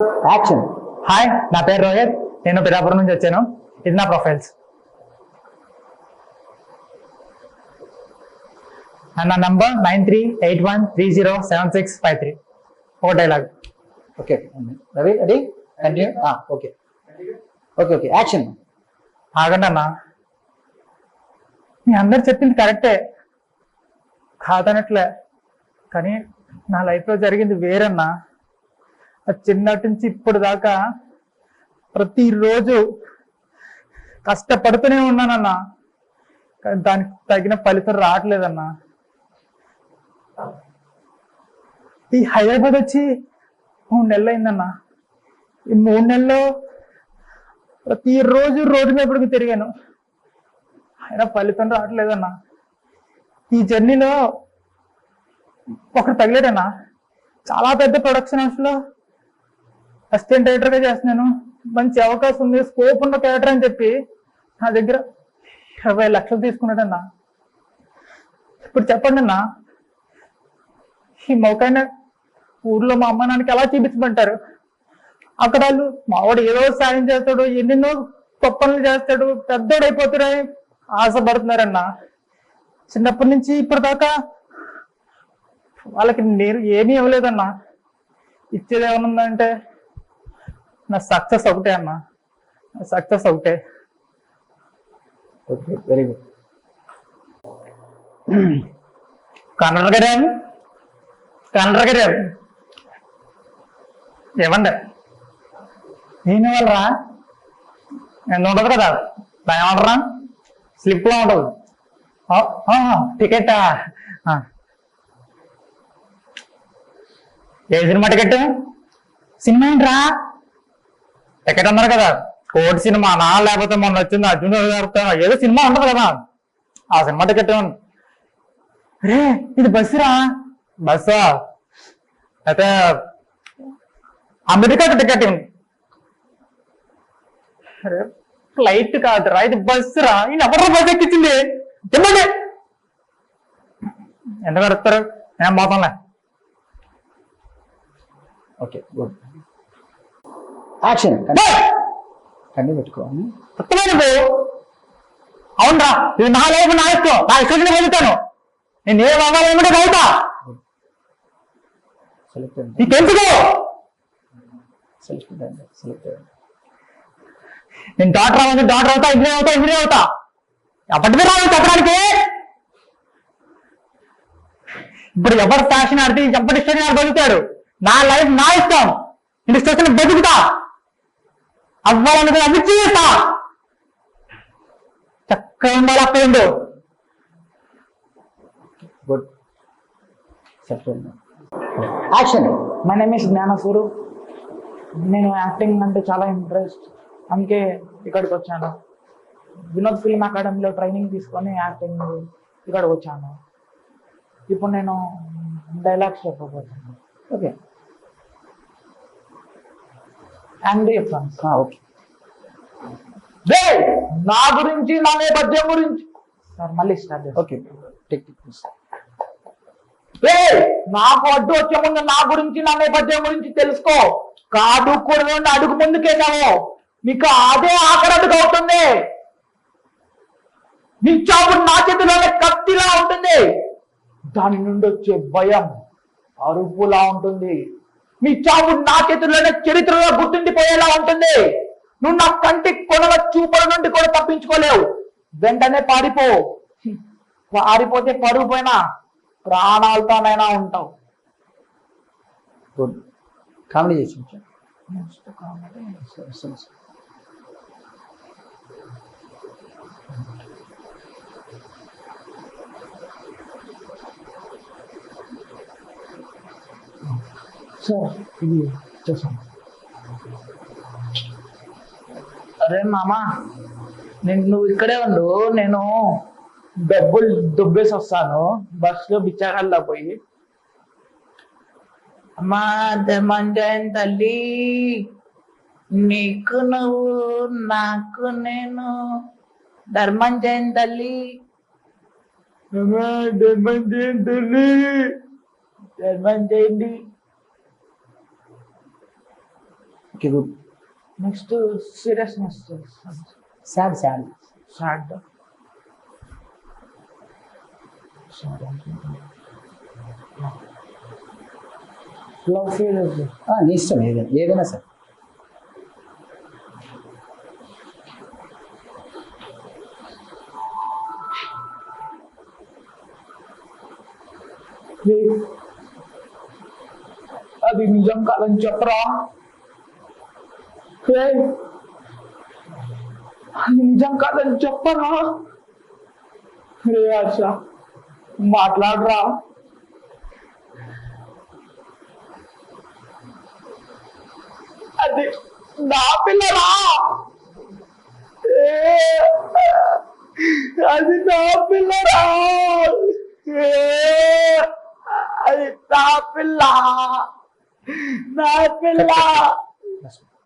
Action hi నా పేరు రోహిత్. నేను పిఠాపురం నుంచి వచ్చాను. ఇది నా ప్రొఫైల్స్ నా number nine three eight one three zero seven six five three. ఒక dialogue okay Ravi ready continue okay okay okay action ఆగండి అన్న. మీ అందరు చెప్పింది కరెక్టే కాదనట్లే. కానీ నా లైఫ్లో జరిగింది వేరన్నా. చిన్నటి నుంచి ఇప్పుడు దాకా ప్రతిరోజు కష్టపడుతూనే ఉన్నానన్నా కానీ దానికి తగిన ఫలితం రావట్లేదన్నా. ఈ హైదరాబాద్ వచ్చి మూడు నెలలు అయిందన్నా. ఈ మూడు నెలల్లో ప్రతిరోజు రోడ్డు మీద తిరిగాను. అయినా ఫలితం రావట్లేదన్నా. ఈ జర్నీలో ఒకరు తగిలేడన్నా చాలా పెద్ద ప్రొడక్షన్ హౌస్లో అసిస్టెంట్ డైరెక్టర్గా చేస్తున్నాను. మంచి అవకాశం ఉంది స్కోప్ ఉన్న క్యారెక్టర్ అని చెప్పి నా దగ్గర ఇరవై లక్షలు తీసుకున్నాడన్నా. ఇప్పుడు చెప్పండి అన్నా ఈ మౌకైన ఊర్లో మా అమ్మ నాన్నకి ఎలా చూపించమంటారు? అక్కడ వాళ్ళు మావాడు ఏదో సాయం చేస్తాడు ఎన్నెన్నో గొప్ప చేస్తాడు పెద్దోడు అయిపోతాడని ఆశపడుతున్నారన్న. చిన్నప్పటి నుంచి ఇప్పటిదాకా వాళ్ళకి నేను ఏమీ ఇవ్వలేదన్నా. ఇచ్చేది ఏమైనా ఉందంటే నా సక్సెస్ ఒకటే నా సక్సెస్ ఒకటే. ఓకే వెరీ గుడ్ కన్నడ గారే? కన్నడ గారే? ఏమండి? నేను వాళ్ళరా ఎంత ఉండదు కదా? దాని ఏమంటారా స్లిప్లో ఉండదు టికెట్? ఏ సినిమా టికెట్? సినిమా ఏంట్రా? టికెట్ అన్నారు కదా? కోటి సినిమా నా లేకపోతే మొన్న వచ్చింది అర్జున్ గారు ఏదో సినిమా ఉండదు కదా? ఆ సినిమా టికెట్ రే ఇది బస్సురా బస్సా అయితే అమెరికా టికెట్ ఇవ్వండి. ఫ్లైట్ కాదురా ఇది బస్సురా ఈయన ఎవరు బస్ ఎక్కించింది? చెప్పండి. ఎంత కడతారు నేను పోతాంలే. ఓకే గుడ్ యాక్షన్ కన్నీ పెట్టుకోవాలి నువ్వు అవునరా ఇది నా లైఫ్ నా ఇష్టం నా ఇష్టం వెళ్తాను నేను ఏ అవ్వాలనుకుంటే అవుతా నీకెందుకు నేను డాక్టర్ అవ్వాలి డాక్టర్ అవుతా ఇంజనీర్ అవుతా ఇంజనీర్ అవుతా. ఎప్పటికీ రావాలి చెప్పడానికి ఇప్పుడు ఎవరు ఫ్యాషన్ ఆడితే ఎప్పటి ఇష్టం ఆడు బతుకుతాడు? నా లైఫ్ నా ఇష్టం. నేను ఇష్టం బతుకుతా. అవ్వాలనుకుని అవి చేస్తా. చక్కగా ఉండాలి అక్కడ ఉండు good select action my name is Gnanasuru నేను యాక్టింగ్ అంటే చాలా ఇంట్రెస్ట్ అందుకే ఇక్కడికి వచ్చాను. వినోద్ ఫిల్మ్ అకాడమీలో ట్రైనింగ్ తీసుకొని యాక్టింగ్ ఇక్కడికి వచ్చాను. ఇప్పుడు నేను డైలాగ్స్ చెప్పబోతున్నాను. ఓకే ఫ్రెండ్స్ ఓకే నా గురించి నా నేపథ్యం గురించి. సార్ మళ్ళీ స్టార్ట్ ఓకే నాకు అడ్డు వచ్చే ముందు నా గురించి నా నేపథ్యం గురించి తెలుసుకో. కాదు కూడా అడుగు ముందుకెళ్ళావు నీకు అదే ఆఖరి అడుగు అవుతుంది. నీ చావు నా చేతిలోనే కత్తిలా ఉంటుంది. దాని నుండి వచ్చే భయం అరుపులా ఉంటుంది. నీ చావు నా చేతిలోనే చరిత్రలో గుర్తుండిపోయేలా ఉంటుంది. నువ్వు నా కంటి కొనల చూపుల నుండి కూడా తప్పించుకోలేవు. వెంటనే పారిపో. పారిపోతే పోయినా ప్రాణాలతోనైనా ఉంటావు. కామెడీ చేసి సార్ ఇది చేసాను అరే మామా నేను నువ్వు ఇక్కడే ఉండు నేను డబ్బులు దుబ్బేసి వస్తాను. బస్సులో బిచ్చాకల్లా పోయి. అమ్మా ధర్మంజయన్ తల్లి నీకు నువ్వు నాకు నేను. ధర్మం ధర్మంజయన్ తల్లి. ధర్మం ధర్మంజయన్ తల్లి. ధర్మం చేయండి okay good next seriousness sad sad sad love feel నీ ఇష్టం ఏదైనా ఏదైనా సార్ అది నిజం కాదని చెప్పరా ఏయ్, అది నిజం కాదని చెప్పరా రే ఆశ మాట్లాడరా అది నా పిల్లరా ఏ, అది నా పిల్లరా ఏ, అది నా పిల్ల నా పిల్ల